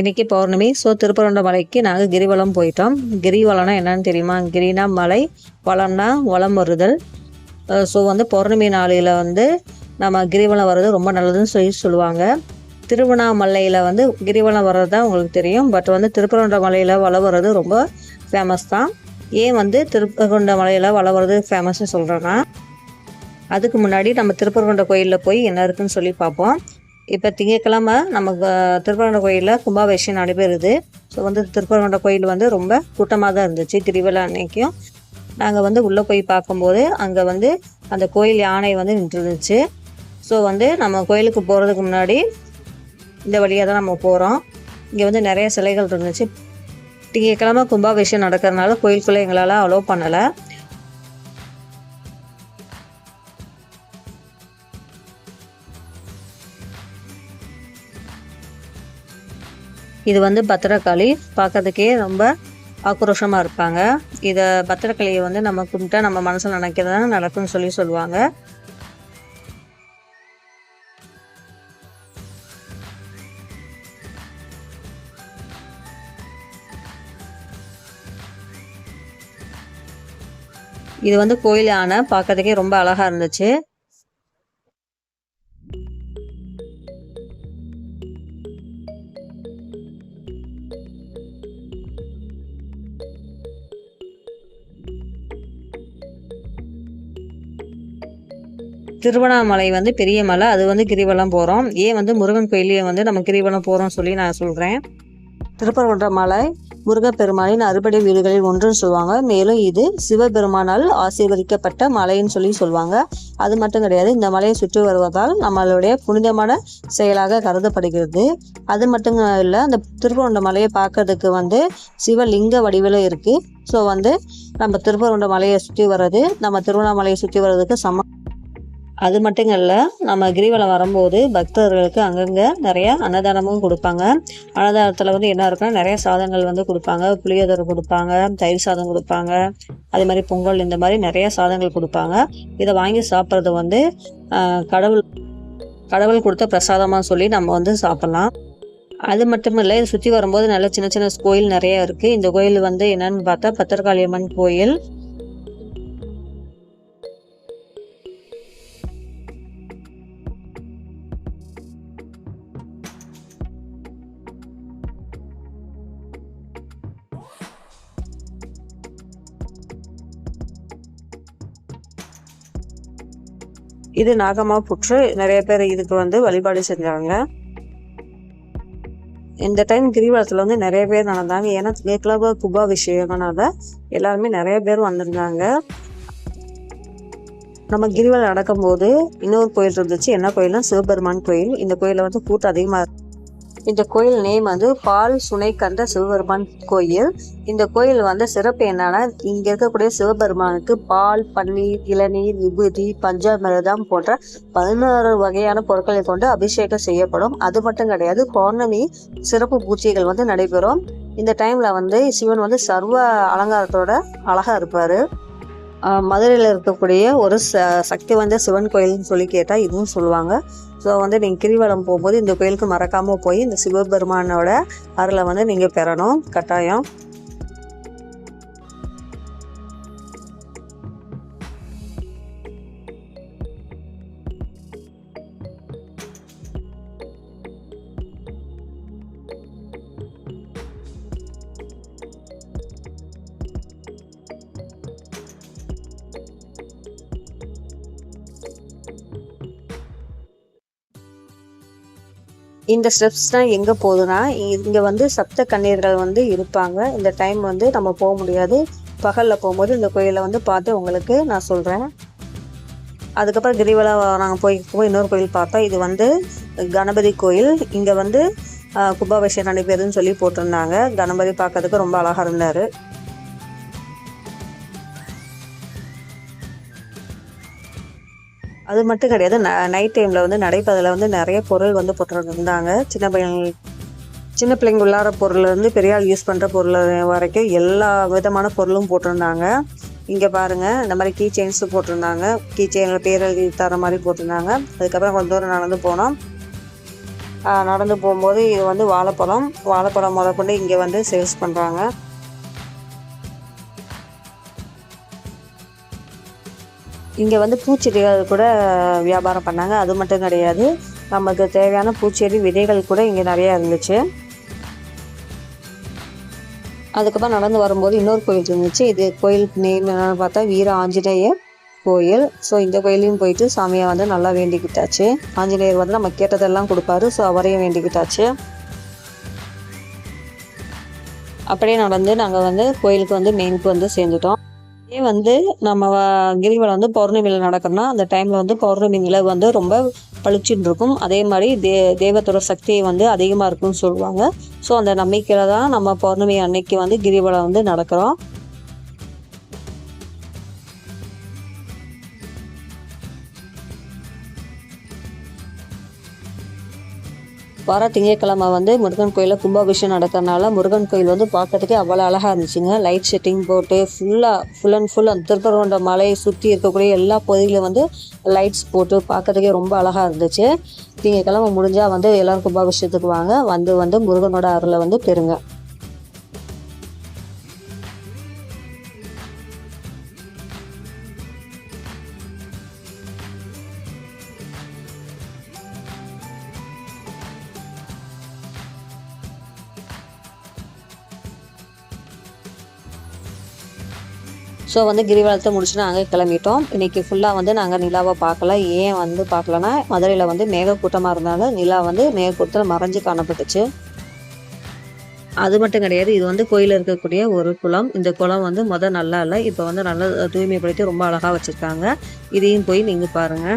இன்றைக்கி பௌர்ணமி. ஸோ திருப்பரண்ட மலைக்கு நாங்கள் கிரிவலம் போயிட்டோம். கிரிவலம்னா என்னன்னு தெரியுமா? கிரினா மலை வளம்னா வளம் வருதல். ஸோ வந்து பௌர்ணமி நாளையில் வந்து நம்ம கிரிவலம் வர்றது ரொம்ப நல்லதுன்னு சொல்லி சொல்லுவாங்க. திருவண்ணாமலையில் வந்து கிரிவலம் வர்றது தான் உங்களுக்கு தெரியும். பட் வந்து திருப்பரண்ட மலையில் வளம் வர்றது ரொம்ப ஃபேமஸ் தான். ஏன் வந்து திருப்பரண்ட மலையில் வளம் வர்றது ஃபேமஸ்ன்னு சொல்கிறேன்னா அதுக்கு முன்னாடி நம்ம திருப்பரங்குன்ற கோயிலில் போய் என்ன இருக்குன்னு சொல்லி பார்ப்போம். இப்போ திங்கக்கிழமை நமக்கு திருப்பரங்குன்ற கோயிலில் கும்பாபிஷேகம் நடைபெறுது. ஸோ வந்து திருப்பரங்குண்ட கோயில் வந்து ரொம்ப கூட்டமாக தான் இருந்துச்சு. திருவிழா அன்னைக்கும் நாங்கள் வந்து உள்ளே போய் பார்க்கும்போது அங்கே வந்து அந்த கோயில் யானை வந்து நின்றுருந்துச்சு. ஸோ வந்து நம்ம கோயிலுக்கு போகிறதுக்கு முன்னாடி இந்த வழியாக தான் நம்ம போகிறோம் இங்கே வந்து நிறைய சிலைகள் இருந்துச்சு. திங்கக்கிழமை கும்பாபிஷேகம் நடக்கிறதுனால கோயிலுக்குள்ளே எங்களால் அலோவ் பண்ணலை. இது வந்து பத்திரகாளி பார்க்கறதுக்கே ரொம்ப ஆக்ரோஷமாக இருப்பாங்க. இதை பத்திரக்காளியை வந்து நம்ம கும்பிட்டா நம்ம மனசில் நினைக்கிறதா நடக்கும்னு சொல்லி சொல்லுவாங்க. இது வந்து கோயில் யானை பார்க்கறதுக்கே ரொம்ப அழகாக இருந்துச்சு. திருவண்ணாமலை வந்து பெரிய மலை அது வந்து கிரிவலம் போகிறோம் ஏன் வந்து முருகன் கோயிலே வந்து நம்ம கிரிவலம் போகிறோம் சொல்லி நான் சொல்கிறேன் திருப்பரங்குன்ற மலை முருகப்பெருமானின் அறுபடை வீடுகளில் ஒன்றுன்னு சொல்லுவாங்க. மேலும் இது சிவபெருமானால் ஆசீர்வதிக்கப்பட்ட மலைன்னு சொல்லி சொல்லுவாங்க. அது மட்டும் கிடையாது இந்த மலையை சுற்றி வருவதால் நம்மளுடைய புனிதமான செயலாக கருதப்படுகிறது. அது மட்டும் இல்லை அந்த திருப்பரங்குன்ற மலையை பார்க்கறதுக்கு வந்து சிவலிங்க வடிவில் இருக்குது ஸோ வந்து நம்ம திருப்பரங்குன்ற மலையை சுற்றி வர்றது நம்ம திருவண்ணாமலையை சுற்றி வர்றதுக்கு சம அது மட்டும் இல்லை நம்ம கிரிவலம் வரும்போது பக்தர்களுக்கு அங்கங்கே நிறைய அன்னதானமும் கொடுப்பாங்க. அன்னதானத்தில் வந்து என்ன இருக்குன்னா நிறைய சாதங்கள் வந்து கொடுப்பாங்க. புளியோதரை கொடுப்பாங்க தயிர் சாதம் கொடுப்பாங்க. அதே மாதிரி பொங்கல் இந்த மாதிரி நிறைய சாதங்கள் கொடுப்பாங்க. இதை வாங்கி சாப்பிட்றது வந்து கடவுள் கடவுள் கொடுத்த பிரசாதமாக சொல்லி நம்ம வந்து சாப்பிட்லாம். அது மட்டும் இல்லை இது சுற்றி வரும்போது நல்ல சின்ன சின்ன கோயில் நிறைய இருக்குது இந்த கோயில் வந்து என்னன்னு பார்த்தா பத்திரகாளியம்மன் கோயில். இது நாகமா புற்று. நிறைய பேர் இதுக்கு வந்து வழிபாடு செஞ்சாங்க. இந்த டைம் கிரிவலத்தில் வந்து நிறைய பேர் நடந்தாங்க. ஏன்னா நேக்கிழமை குபா எல்லாருமே நிறைய பேர் வந்திருந்தாங்க. நம்ம கிரிவலம் நடக்கும்போது இன்னொரு கோயில் இருந்துச்சு. என்ன கோயில்னா சிவபெருமான் கோயில். இந்த கோயிலில் வந்து கூட்டம் அதிகமாக இருக்கும் இந்த கோயில் நேம் வந்து பால் சுனை கண்ட சிவபெருமான் கோயில். இந்த கோயில் வந்து சிறப்பு என்னன்னா இங்க இருக்கக்கூடிய சிவபெருமானுக்கு பால் பன்னீர் இளநீர் விபூதி பஞ்சாமிரதம் போன்ற பதினாறு வகையான பொருட்களை கொண்டு அபிஷேகம் செய்யப்படும். அது மட்டும் கிடையாது பௌர்ணமி சிறப்பு பூஜைகள் வந்து நடைபெறும். இந்த டைம்ல வந்து சிவன் வந்து சர்வ அலங்காரத்தோட அழகா இருப்பாரு. மதுரையில் இருக்கக்கூடிய ஒரு ச சக்தி வாய்ந்த சிவன் கோயில்னு சொல்லி கேட்டால் இதுவும் சொல்லுவாங்க. ஸோ வந்து நீங்கள் கிரிவலம் போகும்போது இந்த கோயிலுக்கு மறக்காமல் போய் இந்த சிவபெருமானோட அருளை வந்து நீங்கள் பெறணும். கட்டாயம். இந்த ஸ்டெப்ஸ்லாம் எங்கே போகுதுன்னா இங்கே வந்து சப்த கண்ணீர்கள் வந்து இருப்பாங்க. இந்த டைம் வந்து நம்ம போக முடியாது. பகலில் போகும்போது இந்த கோயிலை வந்து பார்த்து உங்களுக்கு நான் சொல்கிறேன் அதுக்கப்புறம் கிரிவலா நாங்கள் போய் போய் இன்னொரு கோயில் பார்த்தோம். இது வந்து கணபதி கோயில். இங்கே வந்து கும்பாபிஷேகம் நடைபெறுதுன்னு சொல்லி போட்டிருந்தாங்க. கணபதி பார்க்கறதுக்கு ரொம்ப அழகாக இருந்தார். அது மட்டும் கிடையாது. நைட் டைமில் வந்து நடைப்பதில் வந்து நிறைய பொருள் வந்து போட்டுருந்தாங்க சின்ன பையன் சின்ன பிள்ளைங்க உள்ளார பொருள்லேருந்து பெரிய ஆள் யூஸ் பண்ணுற பொருள் வரைக்கும் எல்லா விதமான பொருளும் போட்டிருந்தாங்க. இங்கே பாருங்கள் இந்த மாதிரி கீ செயின்ஸ் போட்டிருந்தாங்க. கீ செயினில் பேர் எழுதி தர மாதிரி போட்டிருந்தாங்க. அதுக்கப்புறம் கொஞ்சம் தூரம் நடந்து போனோம். நடந்து போகும்போது இது வந்து வாழைப்பழம். வாழைப்பழம் முதற்கொண்டு இங்கே வந்து சேல்ஸ் பண்ணுறாங்க இங்கே வந்து பூச்செடிகள் கூட வியாபாரம் பண்ணாங்க. அது மட்டும் கிடையாது. நமக்கு தேவையான பூச்செடி விதைகள் கூட இங்கே நிறையா இருந்துச்சு. அதுக்கப்புறம் நடந்து வரும்போது இன்னொரு கோயில் இருந்துச்சு. இது கோயிலுக்கு நேம் பார்த்தா வீர ஆஞ்சநேயர் கோயில். ஸோ இந்த கோயிலையும் போயிட்டு சாமியை வந்து நல்லா வேண்டிக்கிட்டாச்சு. ஆஞ்சநேயர் வந்து நம்ம கேட்டதெல்லாம் கொடுப்பாரு. ஸோ அவரையும் வேண்டிக்கிட்டாச்சு. அப்படியே நடந்து நாங்கள் வந்து கோயிலுக்கு வந்து மெயினுக்கு வந்து சேர்ந்துட்டோம். இதே வந்து நம்ம வ- கிரிவலம் வந்து பௌர்ணமியில் நடக்கணும்னா அந்த டைமில் வந்து பௌர்ணமி நிலவு வந்து ரொம்ப பளிச்சுன்னு இருக்கும். அதே மாதிரி தே தெய்வத்தோட சக்தியை வந்து அதிகமாக இருக்கும்னு சொல்லுவாங்க. ஸோ அந்த நம்பிக்கையில் தான் நம்ம பௌர்ணமி அன்னைக்கு வந்து கிரிவலம் வந்து நடக்கிறோம். வர திங்கட்கிழமை வந்து முருகன் கோயிலில் கும்பாபிஷேகம் நடக்கிறனால முருகன் கோயில் வந்து பார்க்கறதுக்கே அவ்வளோ அழகாக இருந்துச்சுங்க. லைட் செட்டிங் போட்டு ஃபுல்லாக ஃபுல் அண்ட் ஃபுல் அந்த திருப்பரங்குன்ற மலையை சுற்றி இருக்கக்கூடிய எல்லா பகுதியிலும் வந்து லைட்ஸ் போட்டு பார்க்கறதுக்கே ரொம்ப அழகாக இருந்துச்சு. திங்கட்கிழமை முடிஞ்சால் வந்து எல்லோரும் கும்பாபிஷேகத்துக்கு வாங்க. வந்து வந்து முருகனோட அருளை வந்து பெறுங்க. ஸோ வந்து கிரிவலத்தை முடிச்சு நாங்கள் கிளம்பிட்டோம். இன்றைக்கி ஃபுல்லாக வந்து நாங்கள் நிலாவை பார்க்கல. ஏன் வந்து பார்க்கலன்னா மதுரையில் வந்து மேகக்கூட்டமாக இருந்தாலும் நிலா வந்து மேகக்கூட்டத்தில் மறைஞ்சு காணப்பட்டுச்சு. அது மட்டும் கிடையாது இது வந்து கோயிலில் இருக்கக்கூடிய ஒரு குளம். இந்த குளம் வந்து மொதல் நல்லா இல்லை இப்போ வந்து நல்லா தூய்மைப்படுத்தி ரொம்ப அழகாக வச்சுருக்காங்க. இதையும் போய் நீங்கள் பாருங்கள்